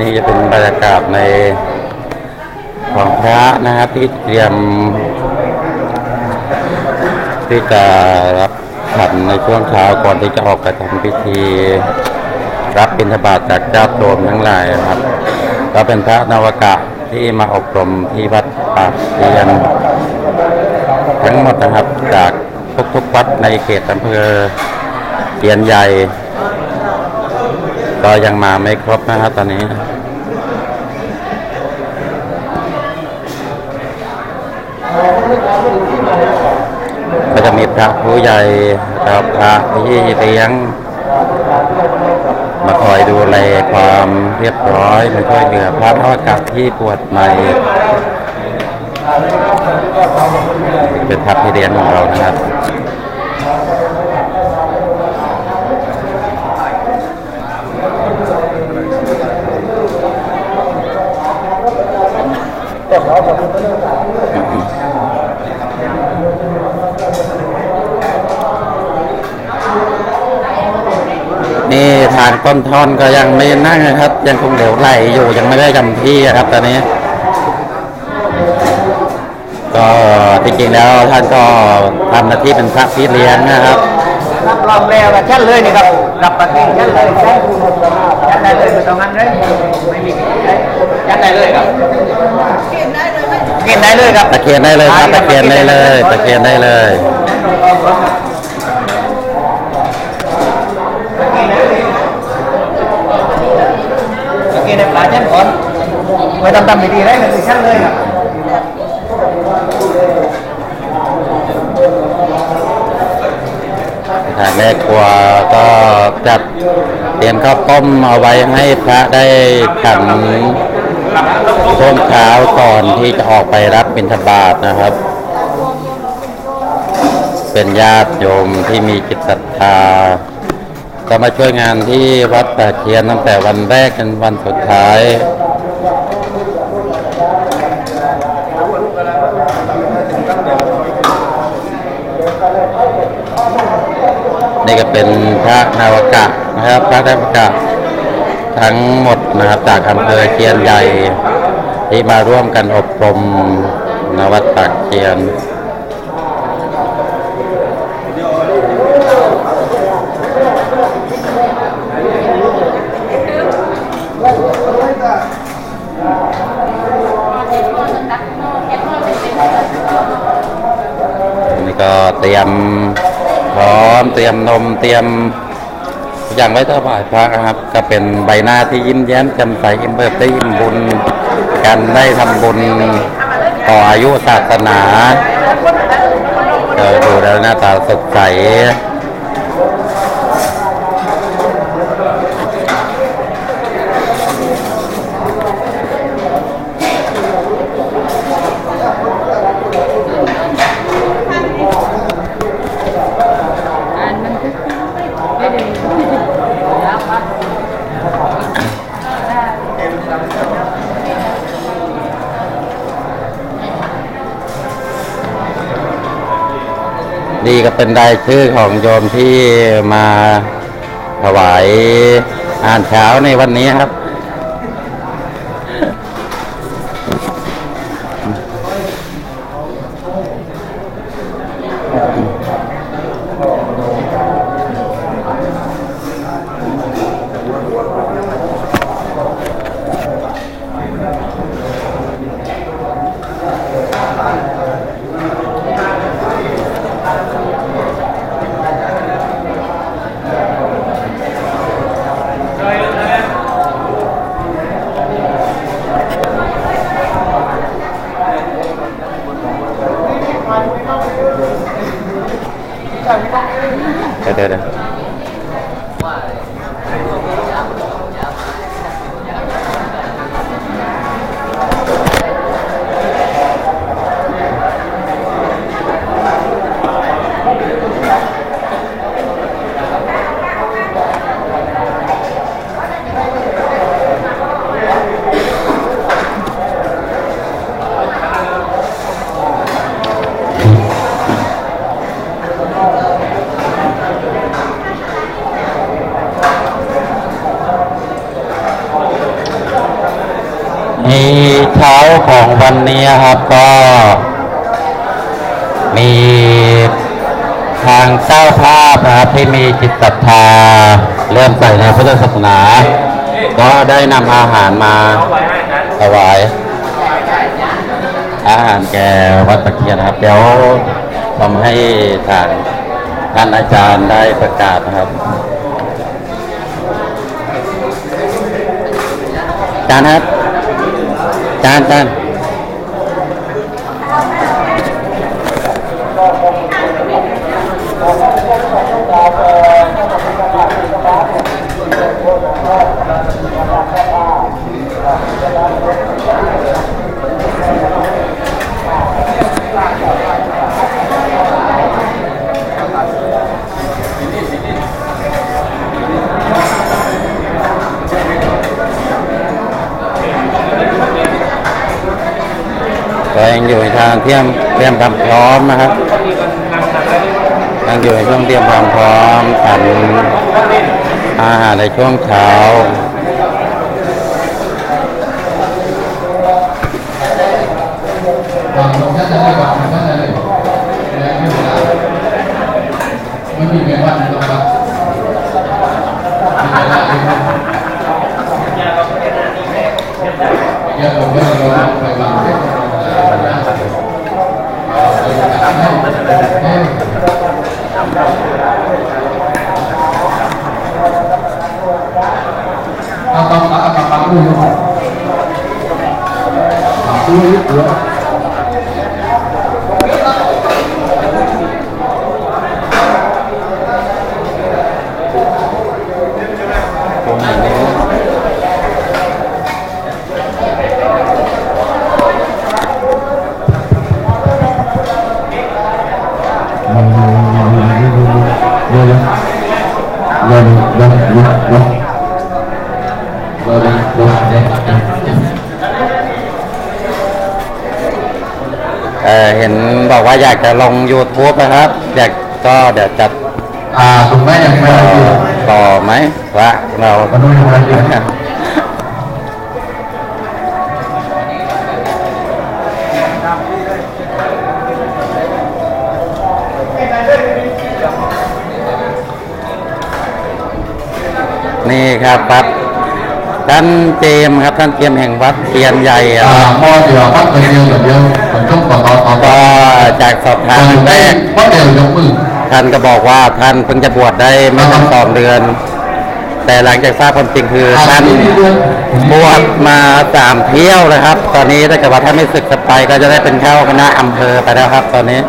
นี่จะเป็นบรรยากาศในของพระนะครับที่เตรียม ที่จะรับฉันในช่วงเช้าก่อนที่จะออกไปทำพิธี รับบิณฑบาตจากเจ้าโจมทั้งหลายครับ ก็เป็นพระนวกะที่มาอบรมที่วัดปากเรียน ทั้งหมดนะครับจากทุกๆวัดในเขตอำเภอเกียนใหญ่ ก็ยังมาไม่ครบนะครับตอนนี้ก็จะมีพระผู้ใหญ่แล้วพระที่เลี้ยง มาคอยดูแลความเรียบร้อยมาช่วยเหลือพระนวกะที่ปวดในเป็นพระที่เลี้ยงของเรานะครับ นี่ทางต้นท่อนก็ยังไม่นั่งนะครับ ยังคงเหลวไหลอยู่ยังไม่ได้จำที่อะครับตอนนี้ ก็จริงๆแล้วท่านก็ทำหน้าที่เป็นพระพี่เลี้ยงนะครับรับรองแล้วกับชั้นเลยนี่ครับรับปฏิชั้นเลยชั้นชั้นได้เลยไม่ต้องงั้นเลยไม่มีชั้นได้เลยครับกินได้เลยครับตะเคียนได้เลยครับตะเคียนได้เลยตะเคียนได้เลย กิน ในปลาชั้นก่อนไม่ต้องทำพิธีได้เลยชั้นเลยครับทางแม่ครัวก็จัดเตรียมข้าวต้มเอาไว้ให้พระได้ฉันช่วงเช้าก่อนที่จะออกไปรับบิณฑบาตนะครับ เป็นญาติโยมที่มีจิตศรัทธา ก็มาช่วยงานที่วัดตะเคียนตั้งแต่วันแรกจนวันสุดท้าย นี่ก็เป็นพระนาวกะนะครับพระนาวกะทั้งหมดนะครับจากอำเภอเชียนใหญ่ที่มาร่วมกันอบรมนวัดตักเคียน ก็เตรียมพร้อมเตรียมนมเตรียมอย่างไว้ถวายพระนะครับ ก็เป็นใบหน้าที่ยิ้มแย้มแจ่มใสอิ่มเบิกได้อิ่มบุญกันได้ทำบุญต่ออายุศาสนาก็ดูแล้วหน้าตาสดใส นี่ก็เป็นรายชื่อของโยมที่มาถวายอาหารเช้าในวันนี้ครับ 对，对，对。 ในเช้าของวันนี้ครับก็มีทางเจ้าภาพนะครับที่มีจิตศรัทธาเริ่มใส่ในพุทธศาสนา ก็ได้นำอาหารมาถวาย อาหารแก่วัดตะเคียนนะครับ เดี๋ยวทำให้ทางท่านอาจารย์ได้ประกาศนะครับอาจารย์ครับ อาจาร ยังอยู่ในทางเตรียมเตรียมความพร้อมนะครับยังอยู่ในช่วงเตรียมความพร้อมฉันอาหารในช่วงเช้าวางลงท่านจะได้วางลงท่านได้เลยแม่เวลาไม่มีเองรับ เอาต้องเบอกว่าอยากจะลง YouTube นะครับ อยากก็เดี๋ยวจัดอ่าถูกไหมยังไม่ต่อได้อยู่ต่อไหมว่าเรามาดูยังไงอยู่นี่ครับครับ ท่านเจมส์ครับท่านเจมส์แห่งวัดเทียนใหญ่อะอ่าพอเดี๋ยวพักเดียวเดียวผมต้องต่อต่อต่อก็จากสอบถามแรกเพราะเดี๋ยวยกมือท่านก็บอกว่าท่านเพิ่งจะบวชได้ไม่ถึงสองเดือน แต่หลังจากทราบความจริงคือท่าน บวชมาสามเที่ยวนะครับ ตอนนี้ถ้าเกิดว่าท่านไม่ศึกจะไปก็จะได้เป็นเข้าคณะอำเภอไปแล้วครับ ตอนนี้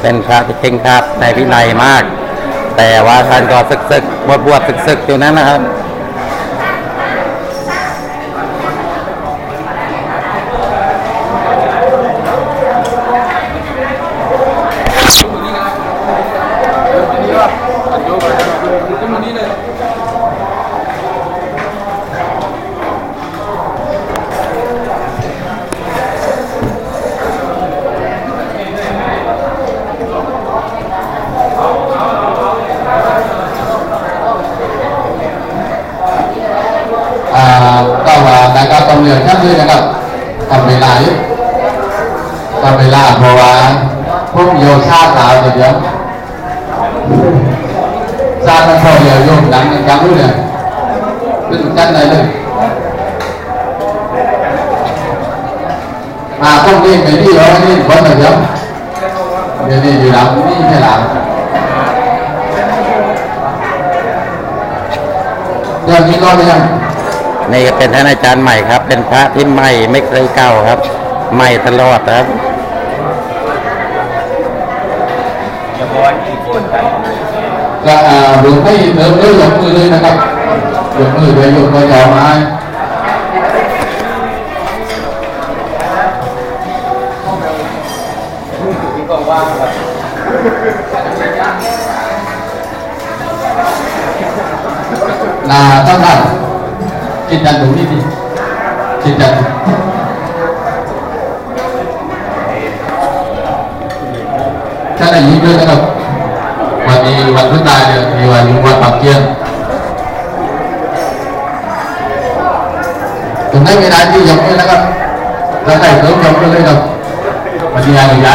เป็นพระที่เก่งครับในวินัยมาก แต่ว่าท่านก็ศึกศึกบวชบวชศึกศึกอยู่นั้นนะครับ อ่าก็ว่านะครับต้องเรียนท่านด้วยนะครับทำเวลาอยู่ ทำเวลาเพราะว่าพวกโยชาสาวเดี๋ยวชาติมันพอเดียวโยมดังกันรู้เลยขึ้นกันได้เลยอ่าพวกนี้ไปที่เรานี่คนเดียวเดี๋ยวนี้อยู่หลังนี่แค่หลังเดี๋ยวนี้ก็ยังนี่ก็เป็นท่านอาจารย์ใหม่ครับ เป็นพระที่ใหม่ไม่เคยเก่าครับ ใหม่ตลอดครับ ก็อ่าหลวงพี่เดิมเลยยกมือเลยนะครับยกมือเลยยก มือยาวมานาตั้งได้กินจันตรงนี้ดิกินจันท่านอา